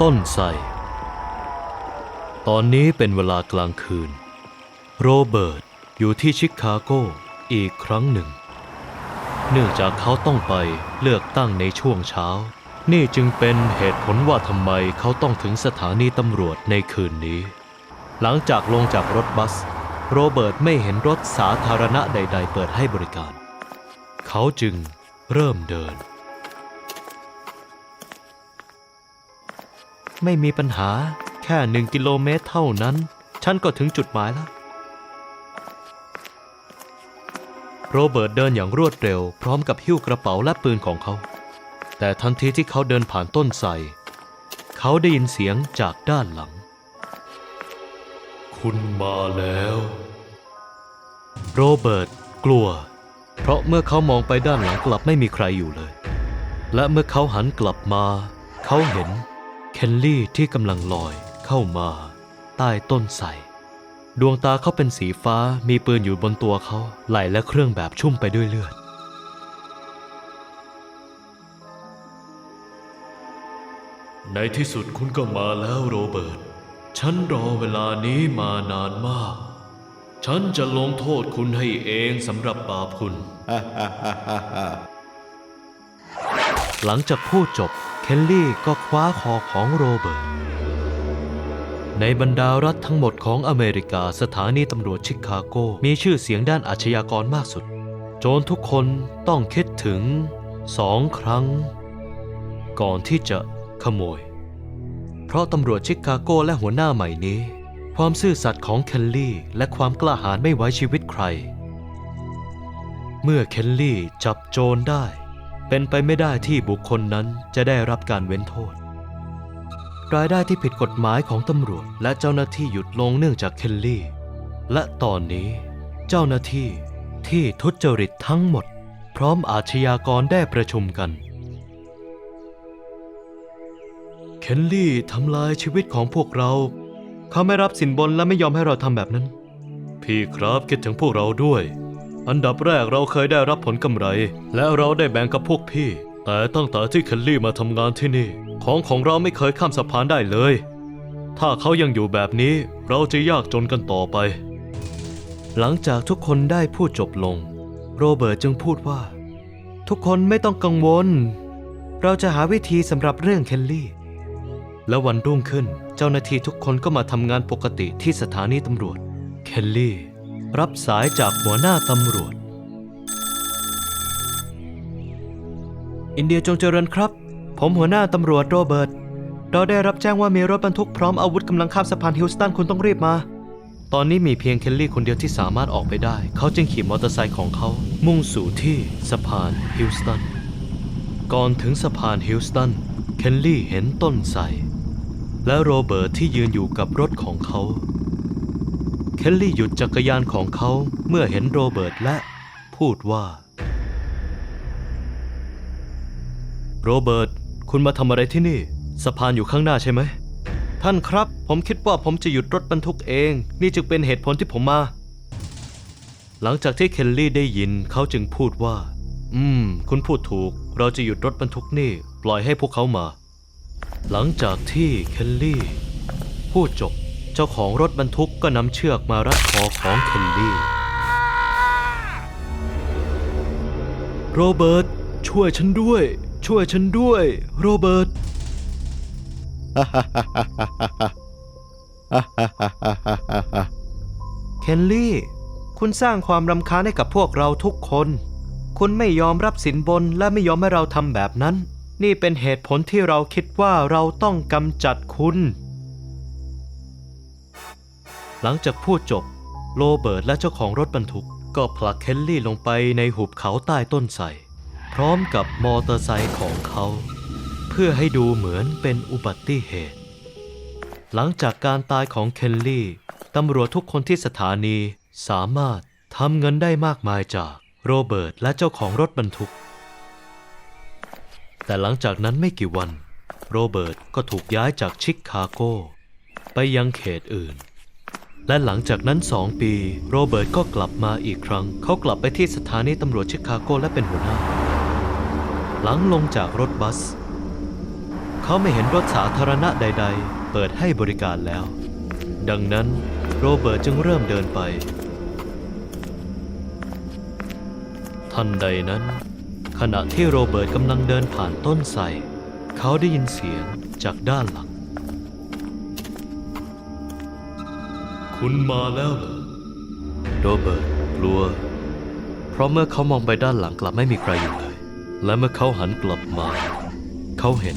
ต้นไทรตอนนี้เป็นเวลากลางคืน โรเบิร์ตอยู่ที่ชิคาโกอีกครั้งหนึ่ง เนื่องจากเขาต้องไปเลือกตั้งในช่วงเช้า นี่จึงเป็นเหตุผลว่าทำไมเขาต้องถึงสถานีตำรวจในคืนนี้ หลังจากลงจากรถบัส โรเบิร์ตไม่เห็นรถสาธารณะใด ๆ เปิดให้บริการ เขาจึงเริ่มเดิน ไม่มีปัญหาแค่หนึ่งกิโลเมตรเท่านั้น ฉันก็ถึงจุดหมายแล้ว โรเบิร์ตเดินอย่างรวดเร็ว พร้อมกับหิ้วกระเป๋าและปืนของเขา แต่ทันทีที่เขาเดินผ่านต้นไทรเขาได้ยินเสียงจากด้านหลัง คุณมาแล้ว โรเบิร์ตกลัว เพราะเมื่อเขามองไปด้านหลังกลับไม่มีใครอยู่เลย และเมื่อเขาหันกลับมา เขาเห็น เคนลี่ที่กำลังลอยเข้ามา ใต้ต้นไทรดวงตาเขาเป็นสีฟ้ามีปืนอยู่บนตัวเขาไหล่และเครื่องแบบชุ่มไปด้วยเลือด ในที่สุดคุณก็มาแล้วโรเบิร์ต ฉันรอเวลานี้มานานมาก ฉันจะลงโทษคุณให้เองสำหรับบาปคุณ หลังจากพูดจบเค ลลี่ก็คว้าคอของโรเบิร์ต ในบรรดารัฐทั้งหมดของอเมริกาสถานีตำรวจชิคาโก มีชื่อเสียงด้านอาชญากรมากสุด โจรทุกคนต้องคิดถึงสองครั้ง ก่อนที่จะขโมย เพราะตำรวจชิคาโกและหัวหน้าใหม่นี้ ความซื่อสัตย์ของเคลลี่ และความกล้าหาญไม่ไว้ชีวิตใคร เมื่อเคลลี่จับโจรได้ เป็นไปไม่ได้ที่บุคคลนั้นจะได้รับการเว้นโทษ รายได้ที่ผิดกฎหมายของตำรวจและเจ้าหน้าที่หยุดลงเนื่องจากเคลลี่ และตอนนี้เจ้าหน้าที่ที่ทุจริตทั้งหมด พร้อมอาชญากรได้ประชุมกัน เคนลี่ทำลายชีวิตของพวกเรา เขาไม่รับสินบนและไม่ยอมให้เราทำแบบนั้น พี่ครับคิดถึงพวกเราด้วย อันดับแรกเราเคยได้รับผลกำไร และเราได้แบ่งกับพวกพี่ แต่ตั้งแต่ที่เคนลี่มาทำงานที่นี่ ของของเราไม่เคยข้ามสะพานได้เลย ถ้าเขายังอยู่แบบนี้เราจะยากจนกันต่อไป หลังจากทุกคนได้พูดจบลง โรเบิร์ตจึงพูดว่า ทุกคนไม่ต้องกังวล เราจะหาวิธีสำหรับเรื่องเคนลี่ และวันรุ่งขึ้นเจ้าหน้าที่ทุกคนก็มาทำงานปกติที่สถานีตำรวจ เคนลี่ รับสายจากหัวหน้าตำรวจ อินเดียจงเจริญครับ ผมหัวหน้าตำรวจโรเบิร์ต เราได้รับแจ้งว่ามีรถบรรทุกพร้อมอาวุธกำลังข้ามสะพานฮิลสตันคุณต้องรีบมา ตอนนี้มีเพียงเคนลี่คนเดียวที่สามารถออกไปได้ เขาจึงขี่มอเตอร์ไซค์ของเขา มุ่งสู่ที่สะพานฮิลสตัน ก่อนถึงสะพานฮิลสตัน เคนลี่เห็นต้นไทรและโรเบิร์ตที่ยืนอยู่กับรถของเขา เคลลี่หยุดจักรยานของเขาเมื่อเห็นโรเบิร์ตและพูดว่า โรเบิร์ตคุณมาทำอะไรที่นี่ สะพานอยู่ข้างหน้าใช่ไหม ท่านครับ ผมคิดว่าผมจะหยุดรถบรรทุกเอง นี่จึงเป็นเหตุผลที่ผมมา หลังจากที่เคลลี่ได้ยินเขาจึงพูดว่า อืม คุณพูดถูก เราจะหยุดรถบรรทุกนี่ ปล่อยให้พวกเขามา หลังจากที่เคลลี่พูดจบ จ้าของรถบรรทุกก็นำเชือกมารัดคอของเคลลี่ โรเบิร์ตช่วยฉันด้วย ช่วยฉันด้วย โรเบิร์ต เคนลี่ คุณสร้างความรำคาญให้กับพวกเราทุกคน คุณไม่ยอมรับสินบนและไม่ยอมให้เราทำแบบนั้น นี่เป็นเหตุผลที่เราคิดว่าเราต้องกำจัดคุณ หลังจากพูดจบ โรเบิร์ตและเจ้าของรถบรรทุก ก็ผลักเคนลี่ลงไปในหุบเขาใต้ต้นไทรพร้อมกับมอเตอร์ไซค์ของเขา เพื่อให้ดูเหมือนเป็นอุบัติเหตุ หลังจากการตายของเคนลี่ตำรวจทุกคนที่สถานีสามารถทำเงินได้มากมายจากโรเบิร์ตและเจ้าของรถบรรทุก แต่หลังจากนั้นไม่กี่วัน โรเบิร์ตก็ถูกย้ายจากชิคาโก ไปยังเขตอื่น และหลังจากนั้นสองปี โรเบิร์ตก็กลับมาอีกครั้ง เขากลับไปที่สถานีตำรวจชิคาโกและเป็นหัวหน้า หลังลงจากรถบัส เขาไม่เห็นรถสาธารณะใด ๆ เปิดให้บริการแล้ว ดังนั้นโรเบิร์ตจึงเริ่มเดินไป ทันใดนั้น ขณะที่โรเบิร์ตกำลังเดินผ่านต้นไทรเขาได้ยินเสียงจากด้านหลัง คุณมาแล้วเหรอโรเบิร์ตกลัว เพราะเมื่อเขามองไปด้านหลังกลับไม่มีใครอยู่เลย และเมื่อเขาหันกลับมา เขาเห็น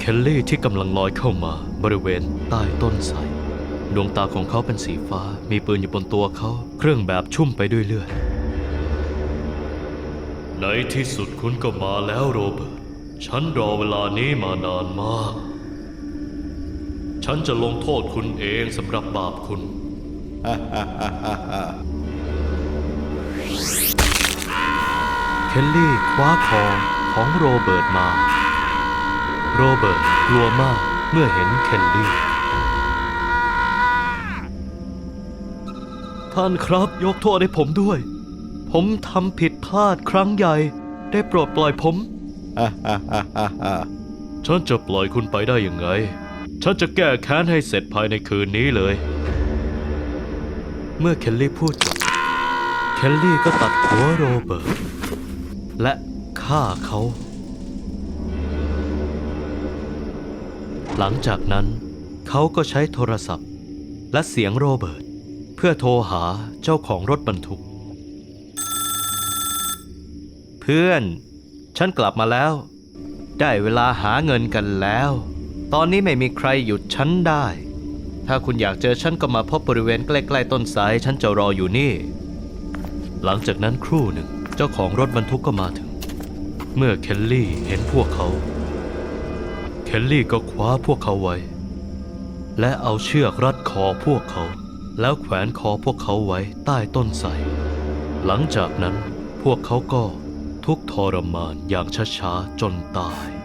เคลลี่ที่กำลังลอยเข้ามาบริเวณใต้ต้นไทรดวงตาของเขาเป็นสีฟ้า มีปืนอยู่บนตัวเขา เครื่องแบบชุ่มไปด้วยเลือด ในที่สุดคุณก็มาแล้วโรเบิร์ต ฉันรอเวลานี้มานานมาก ฉันจะลงโทษคุณเองสำหรับบาปคุณ เคลลี่คว้าคอของโรเบิร์ตมา โรเบิร์ตกลัวมากเมื่อเห็นเคลลี่ ท่านครับยกโทษให้ผมด้วย ผมทำผิดพลาดครั้งใหญ่ ได้โปรดปล่อยผม ฉันจะปล่อยคุณไปได้ยังไง ฉันจะแก้แค้นให้เสร็จภายในคืนนี้เลย เมื่อเคลลี่พูดจบ เคลลี่ก็ตัดหัวโรเบิร์ตและฆ่าเขา หลังจากนั้นเขาก็ใช้โทรศัพท์ และเสียงโรเบิร์ตเพื่อโทรหาเจ้าของรถบรรทุก เพื่อน ฉันกลับมาแล้ว ได้เวลาหาเงินกันแล้ว ตอนนี้ไม่มีใครหยุดฉันได้ ถ้าคุณอยากเจอฉันก็มาพบบริเวณใกล้ๆต้นไทรฉันจะรออยู่นี่ หลังจากนั้นครู่หนึ่งเจ้าของรถบรรทุกก็มาถึง เมื่อเคลลี่เห็นพวกเขา เคลลี่ก็คว้าพวกเขาไว้ และเอาเชือกรัดคอพวกเขา แล้วแขวนคอพวกเขาไว้ใต้ต้นไทรหลังจากนั้นพวกเขาก็ทุกทรมานอย่างช้าๆจนตาย